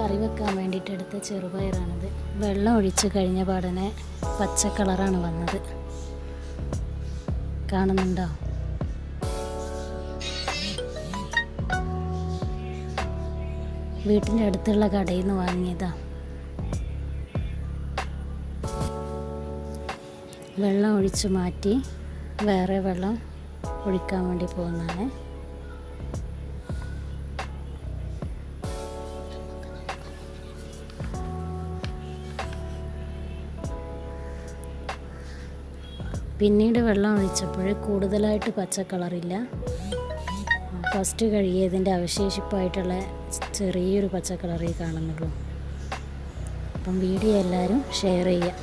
കറി വെക്കാൻ വേണ്ടിയിട്ട് എടുത്ത ചെറുപയറാണിത്. വെള്ളം ഒഴിച്ച് കഴിഞ്ഞ പാടനെ പച്ച കളറാണ് വന്നത്. കാണുന്നുണ്ടോ? വീട്ടിന്റെ അടുത്തുള്ള കടയിൽ നിന്ന് വാങ്ങിയതാ. വെള്ളം ഒഴിച്ച് മാറ്റി വേറെ വെള്ളം ഒഴിക്കാൻ വേണ്ടി പോകുന്നതാണ്. പിന്നീട് വെള്ളം ഒഴിച്ചപ്പോൾ കൂടുതലായിട്ട് പച്ച കളറില്ല. ഫസ്റ്റ് കഴുകിയതിന്റെ അവശേഷിപ്പായിട്ടുള്ള ചെറിയൊരു പച്ച കളറേ കാണുന്നുള്ളൂ. അപ്പം വീഡിയോ എല്ലാവരും ഷെയർ ചെയ്യുക.